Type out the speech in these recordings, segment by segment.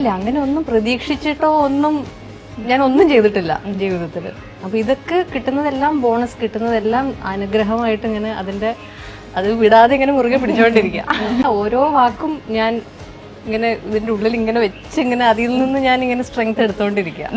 ഇല്ല അങ്ങനെ ഒന്നും പ്രതീക്ഷിച്ചിട്ടോ ഒന്നും ഞാൻ ഒന്നും ചെയ്തിട്ടില്ല ജീവിതത്തിൽ. അപ്പൊ ഇതൊക്കെ കിട്ടുന്നതെല്ലാം ബോണസ് കിട്ടുന്നതെല്ലാം അനുഗ്രഹമായിട്ട് ഇങ്ങനെ അതിന്റെ അത് വിടാതെ ഇങ്ങനെ മുറുകെ പിടിച്ചുകൊണ്ടിരിക്കുക ഓരോ വാക്കും ഞാൻ ഇങ്ങനെ ഇതിന്റെ ഉള്ളിൽ ഇങ്ങനെ വെച്ച് ഇങ്ങനെ അതിൽ നിന്ന് ഞാൻ ഇങ്ങനെ സ്ട്രെങ്ത് എടുത്തോണ്ടിരിക്കുക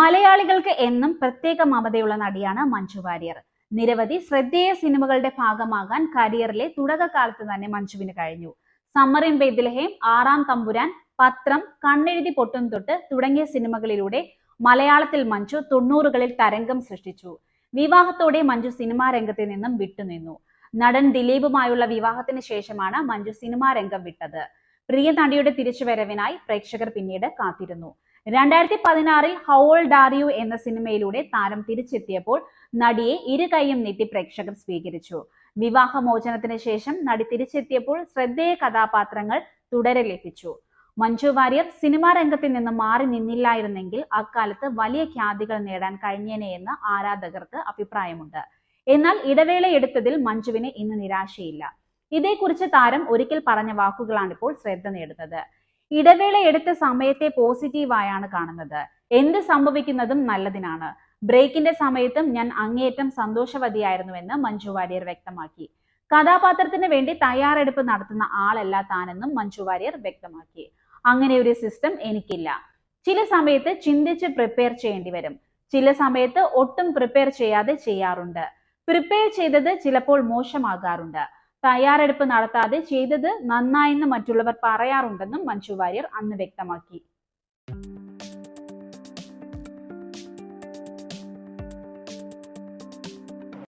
മലയാളികൾക്ക് എന്നും പ്രത്യേക മമതയുള്ള നടിയാണ് മഞ്ജു വാര്യർ. നിരവധി ശ്രദ്ധേയ സിനിമകളുടെ ഭാഗമാകാൻ കരിയറിലെ തുടക്കകാലത്ത് തന്നെ മഞ്ജുവിന് കഴിഞ്ഞു. സമ്മറിൻ ഇൻ ബെയ്ത്ലഹേം ആറാം തമ്പുരാൻ പത്രം കണ്ണെഴുതി പൊട്ടും തൊട്ട് തുടങ്ങിയ സിനിമകളിലൂടെ മലയാളത്തിൽ മഞ്ജു തൊണ്ണൂറുകളിൽ തരംഗം സൃഷ്ടിച്ചു. വിവാഹത്തോടെ മഞ്ജു സിനിമാ രംഗത്ത് നിന്നും വിട്ടുനിന്നു നടൻ ദിലീപുമായുള്ള വിവാഹത്തിന് ശേഷമാണ് മഞ്ജു സിനിമാ രംഗം വിട്ടത്. പ്രിയ നടിയുടെ തിരിച്ചുവരവിനായി പ്രേക്ഷകർ പിന്നീട് കാത്തിരുന്നു. രണ്ടായിരത്തി പതിനാറിൽ ഹൗൾ ഡാറിയു എന്ന സിനിമയിലൂടെ താരം തിരിച്ചെത്തിയപ്പോൾ നടിയെ ഇരു കൈയും നീട്ടി പ്രേക്ഷകർ സ്വീകരിച്ചു. വിവാഹമോചനത്തിന് ശേഷം നടി തിരിച്ചെത്തിയപ്പോൾ ശ്രദ്ധേയ കഥാപാത്രങ്ങൾ തുടരെ ലഭിച്ചു. മഞ്ജു വാര്യർ സിനിമാ രംഗത്തിൽ നിന്ന് മാറി നിന്നില്ലായിരുന്നെങ്കിൽ അക്കാലത്ത് വലിയ ഖ്യാതികൾ നേടാൻ കഴിഞ്ഞേനെ എന്ന് ആരാധകർക്ക് അഭിപ്രായമുണ്ട്. എന്നാൽ ഇടവേള എടുത്തതിൽ മഞ്ജുവിന് ഇന്ന് നിരാശയില്ല. ഇതേക്കുറിച്ച് താരം ഒരിക്കൽ പറഞ്ഞ വാക്കുകളാണിപ്പോൾ ശ്രദ്ധ നേടുന്നത്. ഇടവേള എടുത്ത സമയത്തെ പോസിറ്റീവായാണ് കാണുന്നത്. എന്ത് സംഭവിക്കുന്നതും നല്ലതിനാണ്. ബ്രേക്കിന്റെ സമയത്തും ഞാൻ അങ്ങേയറ്റം സന്തോഷവതിയായിരുന്നുവെന്ന് മഞ്ജു വാര്യർ വ്യക്തമാക്കി. കഥാപാത്രത്തിന് വേണ്ടി തയ്യാറെടുപ്പ് നടത്തുന്ന ആളല്ല താനെന്നും മഞ്ജു വാര്യർ വ്യക്തമാക്കി. അങ്ങനെ ഒരു സിസ്റ്റം എനിക്കില്ല. ചില സമയത്ത് ചിന്തിച്ച് പ്രിപ്പയർ ചെയ്യേണ്ടി വരും. ചില സമയത്ത് ഒട്ടും പ്രിപ്പയർ ചെയ്യാതെ ചെയ്യാറുണ്ട്. പ്രിപ്പയർ ചെയ്തത് ചിലപ്പോൾ മോശമാകാറുണ്ട്. തയ്യാറെടുപ്പ് നടത്താതെ ചെയ്തത് നന്നായെന്ന് മറ്റുള്ളവർ പറയാറുണ്ടെന്നും മഞ്ജു വാര്യർ അന്ന് വ്യക്തമാക്കി.